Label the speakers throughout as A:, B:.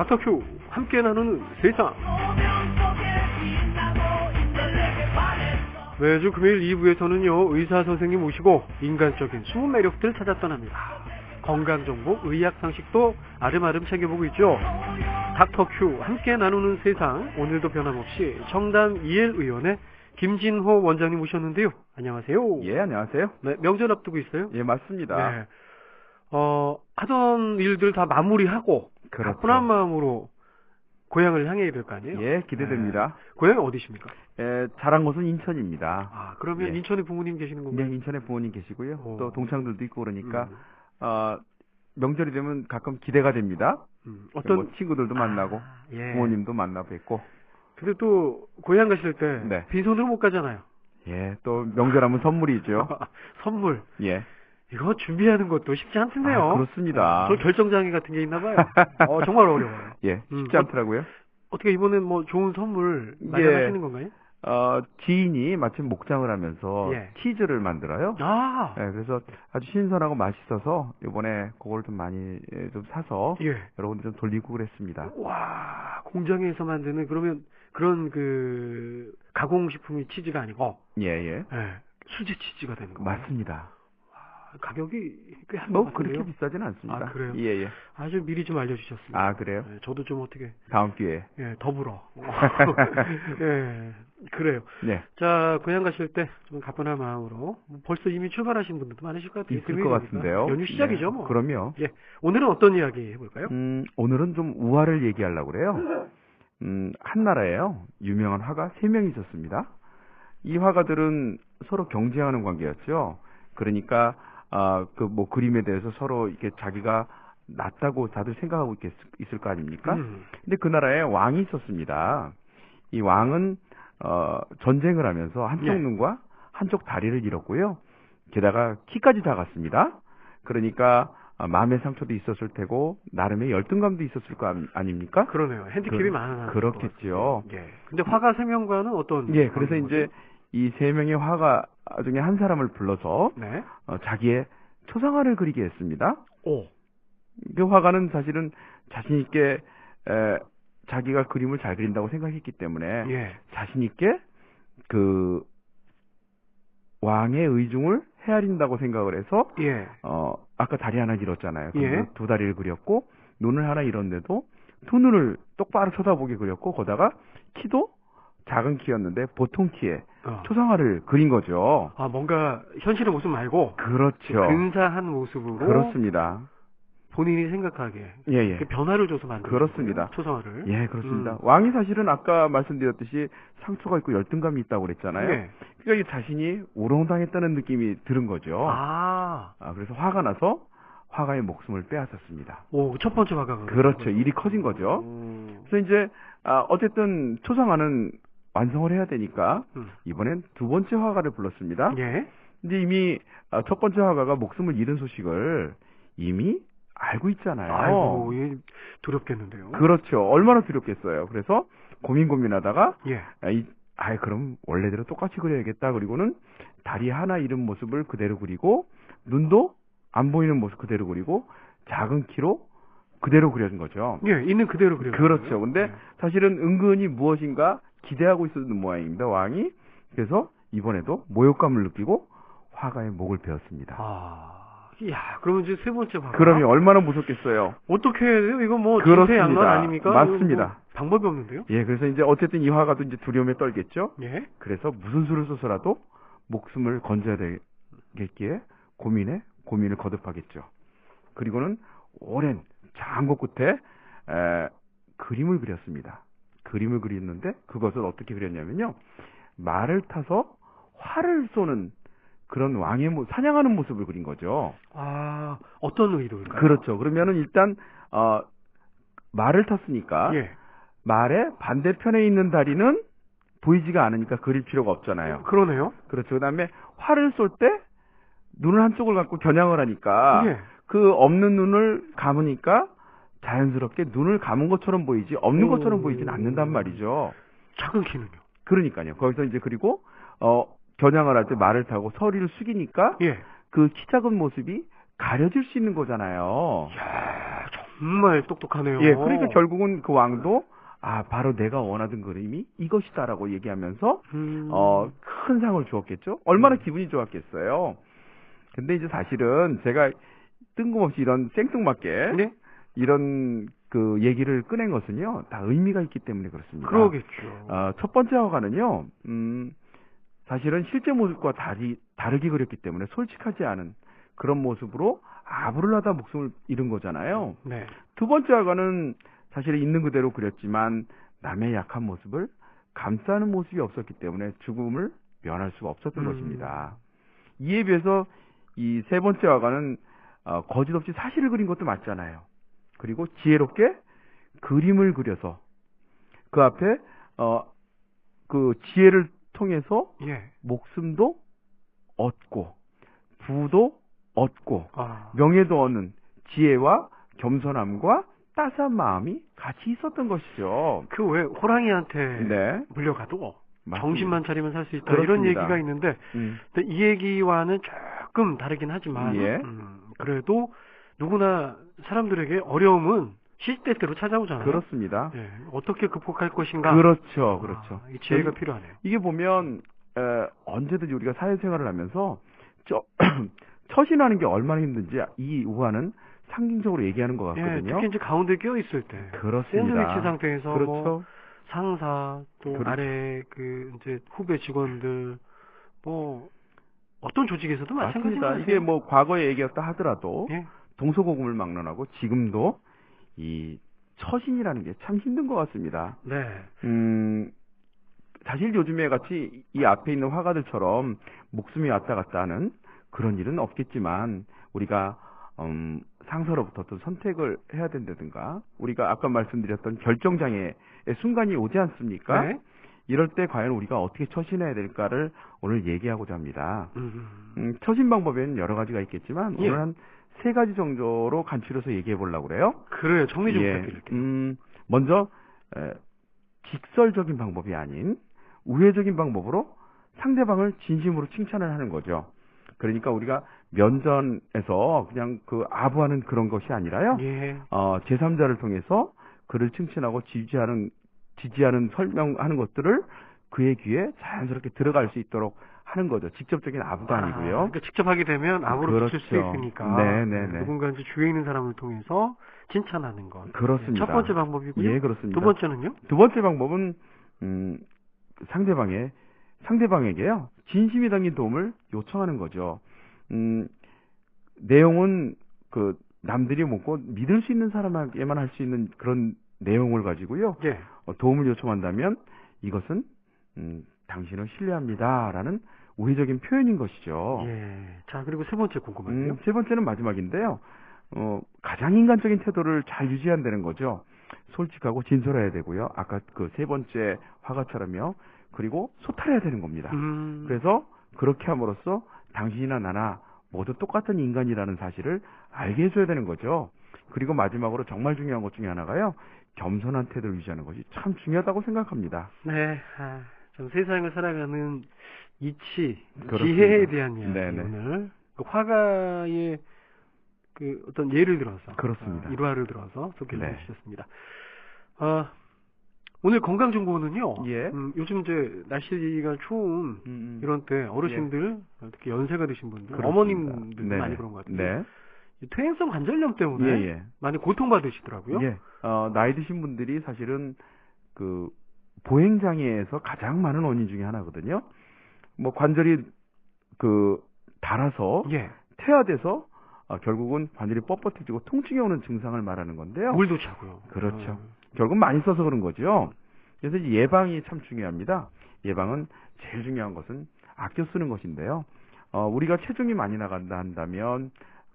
A: 닥터큐 함께 나누는 세상. 매주 금요일 2부에서는요 의사 선생님 모시고 인간적인 숨은 매력들 찾아 떠납니다. 건강 정보 의학 상식도 아름아름 챙겨보고 있죠. 닥터큐 함께 나누는 세상. 오늘도 변함없이 청담 이엘 의원의 김진호 원장님 모셨는데요. 안녕하세요.
B: 예, 안녕하세요.
A: 네, 명절 앞두고 있어요?
B: 예, 맞습니다.
A: 네. 어, 하던 일들 다 마무리하고
B: 그렇죠.
A: 가뿐한 마음으로 고향을 향해야 될거 아니에요?
B: 예, 기대됩니다.
A: 네. 고향이 어디십니까?
B: 예, 자란 곳은 인천입니다.
A: 아, 그러면
B: 예.
A: 인천에 부모님 계시는
B: 네,
A: 건가요?
B: 인천에 부모님 계시고요.
A: 오.
B: 또 동창들도 있고 그러니까
A: 음,
B: 어, 명절이 되면 가끔 기대가 됩니다.
A: 음, 어떤
B: 뭐 친구들도 만나고
A: 아, 예.
B: 부모님도 만나 뵙고
A: 근데 또 고향 가실 때
B: 네.
A: 빈손으로 못 가잖아요.
B: 예, 또 명절하면 선물이죠.
A: 선물
B: 예.
A: 이거 준비하는 것도 쉽지 않던데요.
B: 아, 그렇습니다.
A: 저 결정장애 같은 게 있나 봐요. 어, 정말 어려워요.
B: 예,
A: 음,
B: 쉽지 않더라고요.
A: 어 떻게 이번엔 뭐 좋은 선물
B: 예.
A: 마련하시는 건가요?
B: 어, 지인이 마침 목장을 하면서
A: 예.
B: 치즈를 만들어요.
A: 아,
B: 예, 그래서 아주 신선하고 맛있어서 이번에 그걸 좀 많이 예, 좀 사서
A: 예.
B: 여러분들 좀 돌리고 그랬습니다.
A: 와, 공장에서 만드는 그러면 그런 그 가공식품이 치즈가 아니고
B: 예, 예.
A: 예, 수제 치즈가 되는 거
B: 맞습니다.
A: 가격이
B: 뭐
A: 같은데요.
B: 그렇게 비싸진 않습니다.
A: 아, 그래요?
B: 예, 예.
A: 아주 미리 좀 알려주셨습니다.
B: 아, 그래요?
A: 예, 저도 좀 어떻게
B: 다음 기회에.
A: 예, 더불어. 예, 그래요.
B: 네.
A: 자, 고향 가실 때 좀 가뿐한 마음으로 뭐 벌써 이미 출발하신 분들도 많으실 것 같아요.
B: 있을 것. 같은데요.
A: 연휴 시작이죠,
B: 네,
A: 뭐.
B: 그럼요.
A: 예, 오늘은 어떤 이야기 해볼까요?
B: 음, 오늘은 좀 우화를 얘기하려고 그래요. 음, 한나라에요. 유명한 화가 세명 있었습니다. 이 화가들은 서로 경쟁하는 관계였죠. 그러니까 아, 그 뭐 그림에 대해서 서로 이렇게 자기가 낫다고 다들 생각하고 있겠, 있을 거 아닙니까?
A: 음,
B: 근데 그 나라에 왕이 있었습니다. 이 왕은 어, 전쟁을 하면서 한쪽
A: 예.
B: 눈과 한쪽 다리를 잃었고요. 게다가 키까지 작았습니다. 그러니까 아, 마음의 상처도 있었을 테고 나름의 열등감도 있었을 거 아닙니까?
A: 그러네요. 핸디캡이
B: 그-
A: 많은
B: 그렇겠죠.
A: 예. 근데 화가 세 명과는 어떤?
B: 예, 그래서 이제? 이 세 명의 화가 중에 한 사람을 불러서
A: 네.
B: 어, 자기의 초상화를 그리게 했습니다.
A: 오.
B: 그 화가는 사실은 자신 있게 에, 자기가 그림을 잘 그린다고 생각했기 때문에
A: 예.
B: 자신 있게 그 왕의 의중을 헤아린다고 생각을 해서
A: 예.
B: 어 아까 다리 하나 잃었잖아요.
A: 예.
B: 그래서 두 다리를 그렸고 눈을 하나 잃었는데도 두 눈을 똑바로 쳐다보게 그렸고 거다가 키도 작은 키였는데 보통 키에
A: 어.
B: 초상화를 그린 거죠.
A: 아, 뭔가 현실의 모습 말고
B: 그렇죠.
A: 근사한 모습으로
B: 그렇습니다.
A: 본인이 생각하게
B: 예, 예.
A: 그 변화를 줘서 만든
B: 그렇습니다.
A: 거예요, 초상화를.
B: 예, 그렇습니다.
A: 음.
B: 왕이 사실은 아까 말씀드렸듯이 상처가 있고 열등감이 있다고 그랬잖아요.
A: 네.
B: 그러니까 이 자신이 우롱당했다는 느낌이 들은 거죠.
A: 아.
B: 아, 그래서 화가 나서 화가의 목숨을 빼앗았습니다.
A: 오, 첫 번째 화가가.
B: 그렇죠. 일이 커진 거죠.
A: 음.
B: 그래서 이제 아, 어쨌든 초상화는 완성을 해야 되니까
A: 음.
B: 이번엔 두 번째 화가를 불렀습니다.
A: 예.
B: 근데 이미 아, 첫 번째 화가가 목숨을 잃은 소식을 이미 알고 있잖아요.
A: 아이고, 예, 두렵겠는데요.
B: 그렇죠. 얼마나 두렵겠어요. 그래서 고민 고민하다가
A: 예.
B: 아, 이, 아이 그럼 원래대로 똑같이 그려야겠다. 그리고는 다리 하나 잃은 모습을 그대로 그리고 눈도 안 보이는 모습 그대로 그리고 작은 키로 그대로 그려진 거죠.
A: 예, 있는 그대로 그려.
B: 그렇죠. 근데 사실은 은근히 무엇인가 기대하고 있었던 모양입니다. 왕이 그래서 이번에도 모욕감을 느끼고 화가의 목을 베었습니다.
A: 아. 야, 그러면 이제 세 번째 화가.
B: 그러면 얼마나 무섭겠어요.
A: 어떻게 해야 돼요? 이거 뭐
B: 그렇습니다.
A: 진퇴양난 아닙니까?
B: 맞습니다.
A: 뭐 방법이 없는데요?
B: 예, 그래서 이제 어쨌든 이 화가도 이제 두려움에 떨겠죠.
A: 예.
B: 그래서 무슨 수를 써서라도 목숨을 건져야 되겠기에 고민에 고민을 거듭하겠죠. 그리고는 오랜 장고 끝에 에, 그림을 그렸습니다. 그림을 그렸는데 그것을 어떻게 그렸냐면요. 말을 타서 활을 쏘는 그런 왕의 모, 사냥하는 모습을 그린 거죠.
A: 아, 어떤 의도일까요?
B: 그렇죠. 그러면은 일단 어, 말을 탔으니까
A: 예.
B: 말의 반대편에 있는 다리는 보이지가 않으니까 그릴 필요가 없잖아요.
A: 그러네요.
B: 그렇죠. 그다음에 활을 쏠 때 눈을 한쪽을 갖고 겨냥을 하니까
A: 예.
B: 그 없는 눈을 감으니까 자연스럽게 눈을 감은 것처럼 보이지 없는
A: 오.
B: 것처럼 보이진 않는단 말이죠.
A: 작은 키는요.
B: 그러니까요. 거기서 이제 그리고 어 겨냥을 할 때 말을 타고 서리를 숙이니까
A: 예.
B: 그 키 작은 모습이 가려질 수 있는 거잖아요.
A: 야, 정말 똑똑하네요.
B: 예, 그러니까 결국은 그 왕도 아 바로 내가 원하던 그림이 이것이다라고 얘기하면서
A: 음.
B: 어, 큰 상을 주었겠죠? 얼마나
A: 음.
B: 기분이 좋았겠어요? 근데 이제 사실은 제가 뜬금없이 이런 생뚱맞게
A: 네?
B: 이런 그 얘기를 꺼낸 것은요, 다 의미가 있기 때문에 그렇습니다.
A: 그러겠죠.
B: 어, 첫 번째 화가는요, 음, 사실은 실제 모습과 다리, 다르게 그렸기 때문에 솔직하지 않은 그런 모습으로 아부를 하다 목숨을 잃은 거잖아요.
A: 네.
B: 두 번째 화가는 사실 있는 그대로 그렸지만 남의 약한 모습을 감싸는 모습이 없었기 때문에 죽음을 면할 수가 없었던
A: 음.
B: 것입니다. 이에 비해서 이 세 번째 화가는 어, 거짓 없이 사실을 그린 것도 맞잖아요. 그리고 지혜롭게 그림을 그려서 그 앞에 어, 그 지혜를 통해서
A: 예.
B: 목숨도 얻고 부도 얻고
A: 아.
B: 명예도 얻는 지혜와 겸손함과 따스한 마음이 같이 있었던 것이죠.
A: 그 왜 호랑이한테
B: 네.
A: 물려가도
B: 맞습니다.
A: 정신만 차리면 살 수 있다 이런
B: 그렇습니다.
A: 얘기가 있는데
B: 음,
A: 이 얘기와는 조금 다르긴 하지만
B: 예.
A: 음, 그래도 누구나 사람들에게 어려움은 시시때때로 찾아오잖아요.
B: 그렇습니다.
A: 예, 어떻게 극복할 것인가?
B: 그렇죠, 그렇죠.
A: 아, 이 지혜가
B: 여기-
A: 필요하네요.
B: 이게 보면 에, 언제든지 우리가 사회생활을 하면서 저, 처신하는 게 얼마나 힘든지 이 우화는 상징적으로 얘기하는 것
A: 예,
B: 같거든요.
A: 특히 이제 가운데 끼어 있을 때
B: 그렇습니다.
A: 샌드위치 상태에서
B: 그렇죠.
A: 뭐 상사 또
B: 그렇죠.
A: 아래 그 이제 후배 직원들 뭐 어떤 조직에서도
B: 맞습니다.
A: 마찬가지입니다.
B: 이게 뭐 과거의 얘기였다 하더라도
A: 예.
B: 동서고금을 막론하고 지금도 이 처신이라는 게 참 힘든 것 같습니다.
A: 네.
B: 음, 사실 요즘에 같이 이 앞에 있는 화가들처럼 목숨이 왔다 갔다 하는 그런 일은 없겠지만 우리가 음, 상사로부터 어떤 선택을 해야 된다든가 우리가 아까 말씀드렸던 결정장애의 순간이 오지 않습니까?
A: 네.
B: 이럴 때 과연 우리가 어떻게 처신해야 될까를 오늘 얘기하고자 합니다.
A: 음.
B: 음, 처신 방법에는 여러 가지가 있겠지만
A: 예.
B: 오늘 한 세 가지 정도로 간추려서 얘기해 보려고 그래요.
A: 그래요. 정리 좀
B: 예,
A: 부탁드릴게요.
B: 음, 먼저 에, 직설적인 방법이 아닌 우회적인 방법으로 상대방을 진심으로 칭찬을 하는 거죠. 그러니까 우리가 면전에서 그냥 그 아부하는 그런 것이 아니라요.
A: 예.
B: 어, 제3자를 통해서 그를 칭찬하고 지지하는 지지하는 설명하는 것들을 그의 귀에 자연스럽게 들어갈 수 있도록 하는 거죠. 직접적인 아부가
A: 아,
B: 아니고요.
A: 그러니까 직접 하게 되면 아무로
B: 그렇죠.
A: 붙일 수 있으니까.
B: 네, 네, 네.
A: 누군가 이제 주위에 있는 사람을 통해서 칭찬하는 것.
B: 그렇습니다.
A: 첫 번째 방법이고요.
B: 예, 그렇습니다.
A: 두 번째는요?
B: 두 번째 방법은 음, 상대방의 상대방에게요 진심이 담긴 도움을 요청하는 거죠. 음, 내용은 그 남들이 먹고 믿을 수 있는 사람에게만 할 수 있는 그런 내용을 가지고요
A: 예.
B: 어, 도움을 요청한다면 이것은 음, 당신을 신뢰합니다라는 우회적인 표현인 것이죠.
A: 예. 자, 그리고 세 번째 궁금한데요.
B: 음, 세 번째는 마지막인데요. 어, 가장 인간적인 태도를 잘 유지한다는 거죠. 솔직하고 진솔해야 되고요. 아까 그 세 번째 화가처럼요. 그리고 소탈해야 되는 겁니다.
A: 음.
B: 그래서 그렇게 함으로써 당신이나 나나 모두 똑같은 인간이라는 사실을 알게 해줘야 되는 거죠. 그리고 마지막으로 정말 중요한 것 중에 하나가요. 겸손한 태도를 유지하는 것이 참 중요하다고 생각합니다.
A: 네. 아, 좀 세상을 살아가는 이치,
B: 그렇습니다.
A: 지혜에 대한 이야기
B: 네네.
A: 오늘 그 화가의 그 어떤 예를 들어서
B: 그렇습니다.
A: 어, 일화를 들어서 소개해
B: 네.
A: 주셨습니다. 아, 오늘 건강 정보는요.
B: 예.
A: 음, 요즘 이제 날씨가 추운
B: 음,
A: 이런 때 어르신들 특히 연세가 드신 분들,
B: 그렇습니다.
A: 어머님들
B: 네네.
A: 많이 그런 것 같아요.
B: 네.
A: 이 퇴행성 관절염 때문에
B: 예, 예.
A: 많이 고통받으시더라고요.
B: 예. 어, 나이 드신 분들이 사실은 그 보행 장애에서 가장 많은 원인 중에 하나거든요. 뭐 관절이 그 닳아서
A: 예.
B: 퇴화돼서 어, 결국은 관절이 뻣뻣해지고 통증이 오는 증상을 말하는 건데요.
A: 물도 차고요.
B: 그렇죠.
A: 음.
B: 결국 많이 써서 그런 거죠. 그래서 이 예방이 참 중요합니다. 예방은 제일 중요한 것은 아껴 쓰는 것인데요. 어, 우리가 체중이 많이 나간다 한다면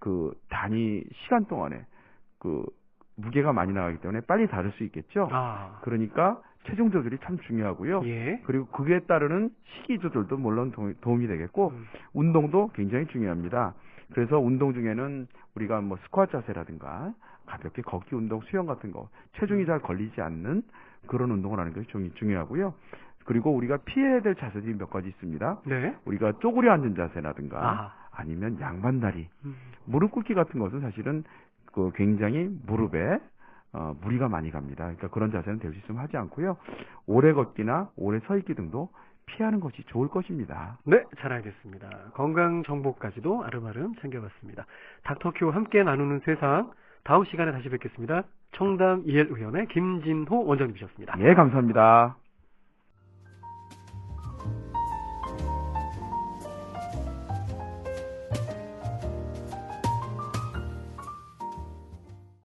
B: 그 단위 시간 동안에 그 무게가 많이 나가기 때문에 빨리 닳을 수 있겠죠.
A: 아.
B: 그러니까 체중 조절이 참 중요하고요.
A: 예.
B: 그리고 그에 따르는 식이 조절도 물론 도- 도움이 되겠고
A: 음.
B: 운동도 굉장히 중요합니다. 그래서 운동 중에는 우리가 뭐 스쿼트 자세라든가 가볍게 걷기 운동, 수영 같은 거 체중이 잘 걸리지 않는 그런 운동을 하는 것이 중- 중요하고요. 그리고 우리가 피해야 될 자세들이 몇 가지 있습니다.
A: 네.
B: 우리가 쪼그려 앉은 자세라든가
A: 아.
B: 아니면 양반다리,
A: 음.
B: 무릎 꿇기 같은 것은 사실은 그 굉장히 무릎에 어, 무리가 많이 갑니다. 그러니까 그런 자세는 될 수 있으면 하지 않고요. 오래 걷기나 오래 서 있기 등도 피하는 것이 좋을 것입니다.
A: 네, 잘 알겠습니다. 건강 정보까지도 아름아름 챙겨봤습니다. 닥터큐 함께 나누는 세상 다음 시간에 다시 뵙겠습니다. 청담 이엘 의원의 김진호 원장님이셨습니다.
B: 예, 감사합니다.